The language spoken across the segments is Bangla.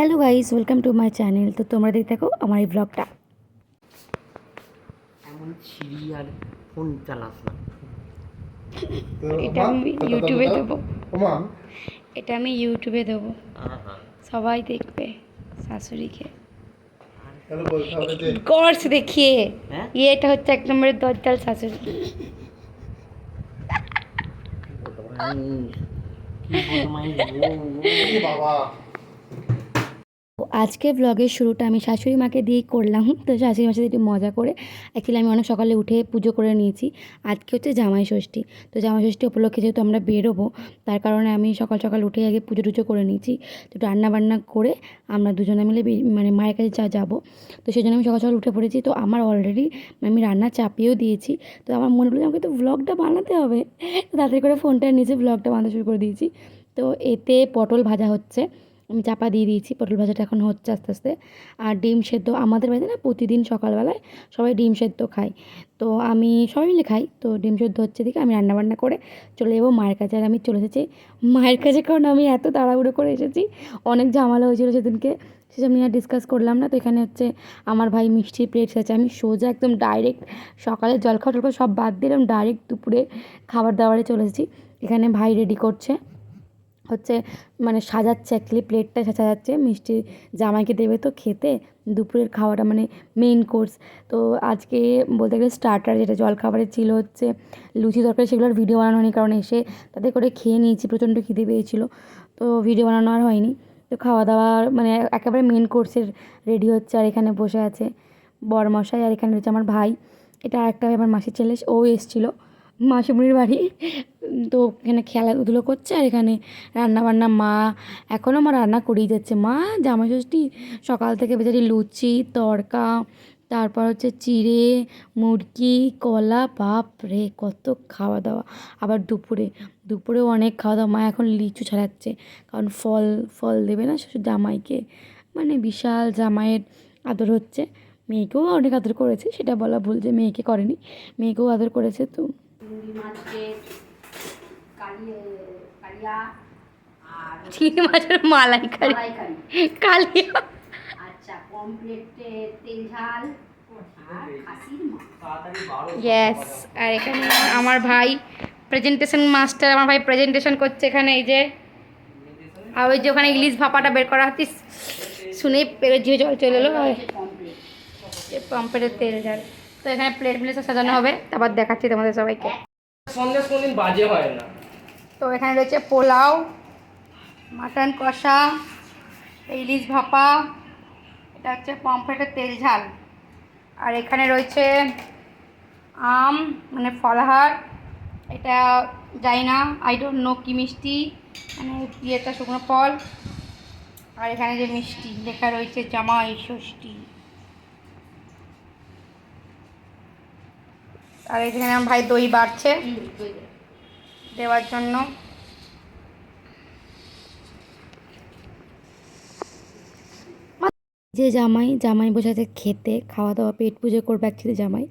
Hello guys welcome to my channel. তো তোমরা দেখতে থাকো আমার এই ব্লগটা এমন সিরিয়াল ফোন চালাস না। এটা আমি ইউটিউবে দেবো। ওমা এটা আমি ইউটিউবে দেবো। সবাই দেখবে শাশুড়িকে। গর্স দেখিয়ে। হ্যাঁ? ইয়ে এটা হচ্ছে এক নম্বরের দরজাল শাশুড়ি। বাবা। আজকে ব্লগের শুরুটা আমি শাশুড়ি মাকে দিয়েই করলাম। তো শাশুড়ি মার সাথে একটু মজা করে অ্যাকচুয়ালি আমি অনেক সকালে উঠে পুজো করে নিয়েছি। আজকে হচ্ছে জামাই ষষ্ঠী। তো জামাই ষষ্ঠী উপলক্ষে যেহেতু আমরা বেরোবো, তার কারণে আমি সকাল সকাল উঠে আগে পুজো টুজো করে নিয়েছি। তো রান্না বান্না করে আমরা দুজনে মিলে মানে মায়ের কাছে যা যাব। তো সেই জন্য আমি সকাল সকাল উঠে পড়েছি। তো আমার অলরেডি আমি রান্না চাপিয়েও দিয়েছি। তো আমার মনে যে আমাকে তো ব্লগটা বানাতে হবে। তাড়াতাড়ি করে ফোনটা নিচে ব্লগটা বানাতে শুরু করে দিয়েছি। তো এতে পটল ভাজা হচ্ছে। আমি চাপা দিয়ে দিয়েছি, পটল ভাজাটা এখন হচ্ছে আস্তে আস্তে। আর ডিম সেদ্ধ, আমাদের বাড়িতে না প্রতিদিন সকালবেলায় সবাই ডিম সেদ্ধ খায়। তো আমি সবাই মিলে খাই, তো ডিম সেদ্ধ হচ্ছে দিকে আমি রান্নাবান্না করে চলে যাব মায়ের কাছে। আর আমি চলে এসেছি মায়ের কাছে, কারণ আমি এত তাড়াহুড়ো করে এসেছি, অনেক ঝামেলা হয়েছিল সেদিনকে, সেসব নিয়ে আর ডিসকাস করলাম না। তো এখানে হচ্ছে আমার ভাই মিষ্টি প্লেট আছে আমি সোজা একদম ডাইরেক্ট সকালে জলখাওয়া টলখাওয়া সব বাদ দিলাম ডাইরেক্ট দুপুরে খাবার দাবারে চলে এসেছি। এখানে ভাই রেডি করছে। হচ্ছে মানে সাজাচ্ছে অ্যাকচুয়ালি প্লেটটা সাজাচ্ছে, মিষ্টি জামাইকে দেবে তো খেতে, দুপুরের খাওয়াটা মানে মেইন কোর্স তো আজকে বলতে গেলে স্টার্টার যেটা জল খাবারে ছিল হচ্ছে লুচি তরকারি সেগুলোর ভিডিও বানানো হয়নি কারণ এসে তাতে করে খেয়ে নিয়েছি, প্রচণ্ড খিদে পেয়েছিলো। তো ভিডিও বানানো আর হয়নি। তো খাওয়া দাওয়ার মানে একেবারে মেন কোর্সের রেডি হচ্ছে আর এখানে বসে আছে বরমশাই আর এখানে রয়েছে আমার ভাই। এটা আরেকটা ভাই আমার মাসির ছেলে, ও এসেছিল মাসিমুনির বাড়ি। তো এখানে খেলাধুলো করছে আর এখানে রান্না বান্না মা এখনও মা রান্না করেই যাচ্ছে মা জামাই ষষ্ঠী সকাল থেকে বেচারি লুচি, তড়কা, তারপর হচ্ছে চিড়ে, মুরগি, কলা বাপ রে কত খাওয়া দাওয়া আবার দুপুরে, দুপুরেও অনেক খাওয়া দাওয়া মা এখন লিচু ছাড়াচ্ছে, কারণ ফল ফল দেবে না শ্বশুর জামাইকে। মানে বিশাল জামাইয়ের আদর হচ্ছে। মেয়েকেও অনেক আদর করেছে, সেটা বলা ভুল যে মেয়েকে করেনি। মেয়েকেও আদর করেছে তো। চিংড়ি মাছের মালাইকারি। কালিয়া। আচ্ছা কমপ্লিট তেল ঝাল আর ইয়েস আর এখানে আমার ভাই প্রেজেন্টেশন মাস্টার আমার ভাই প্রেজেন্টেশন করছে এখানে এই যে। আর ওই যে ওখানে ইলিশ ভাপাটা বের করা হচ্ছে শুনেই জিভে জল চলে এলো। আর পাম্পের তেল ঝাল। তো এখানে প্লেট প্লেট সাজানো হবে। তারপর দেখাচ্ছি তোমাদের সবাইকে। সন্দেশ কোনদিন বাজে হয় না। তো এখানে রয়েছে পোলাও, মাটন কষা, ইলিশ ভাপা, এটা হচ্ছে পমফ্রেটের তেল ঝাল। আর এখানে রয়েছে আম মানে ফলাহার, এটা যাই না আই ডোন্ট নো কি মিষ্টি মানে ইয়েটা শুকনো ফল। আর এখানে যে মিষ্টি, লেখা রয়েছে জামাই ষষ্ঠী। আর এখানে আমার ভাই দই বাড়ছে। দেওয়ার জন্য। যে জামাই জামাই বসে খেতে খাওয়া দাওয়া পেট পুজো করবে অ্যাকচুয়ালি জামাই।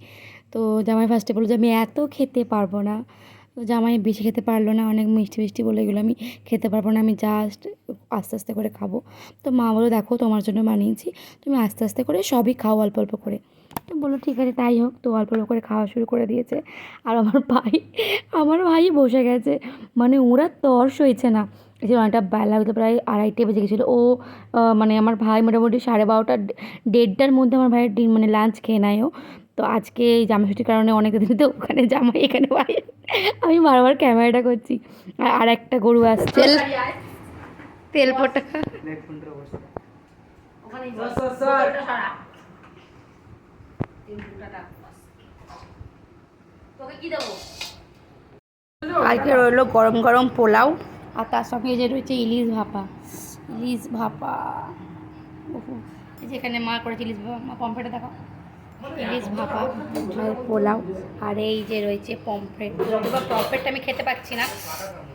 তো জামাই ফার্স্টে বলল যে, আমি এত খেতে পারব না। তো জামাই বেশি খেতে পারল না, অনেক মিষ্টি মিষ্টি বলে এগুলো আমি খেতে পারব না, আমি জাস্ট আস্তে আস্তে করে খাব। তো মা বলো দেখো, তোমার জন্য বানিয়েছি, তুমি আস্তে আস্তে করে সবই খাও অল্প অল্প করে। বলল ঠিক আছে তাই হোক। তো অল্প অল্প করে খাওয়া শুরু করে দিয়েছে। আর আমার ভাই আমার ভাই বসে গেছে। মানে ওরা তর্স হয়েছে না। যে অনেকটা বেলা হতে প্রায় আড়াইটে বেজে গেছিল। ও মানে আমার ভাই মোটামুটি সাড়ে বারোটা দেড়টার মধ্যে আমার ভাইয়ের ডিন মানে লাঞ্চ খেয়ে নেয় ও। তো আজকে এই জামাষষ্ঠীর কারণে অনেক দিন তো ওখানে জামাই এখানে ভাই। আমি বারবার ক্যামেরাটা করছি। আর আর একটা গরু আসছে। তেল পটা। ওখানে তোকে কি দেবো? আজকে রইল গরম গরম পোলাও, আর তার সঙ্গে যে রয়েছে ইলিশ ভাপা। ইলিশ ভাপা। এই মা করেছে ইলিশ ভাপা মা দেখো ইলিশ ভাপা পোলাও, আর এই যে রয়েছে এবার পম্পেটটা আমি খেতে পাচ্ছি না।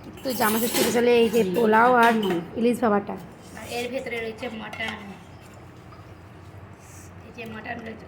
কিন্তু জামা চলে এই যে পোলাও আর ইলিশ ভাপাটা। আর এর ভেতরে রয়েছে মাটন। যে মাটন রয়েছে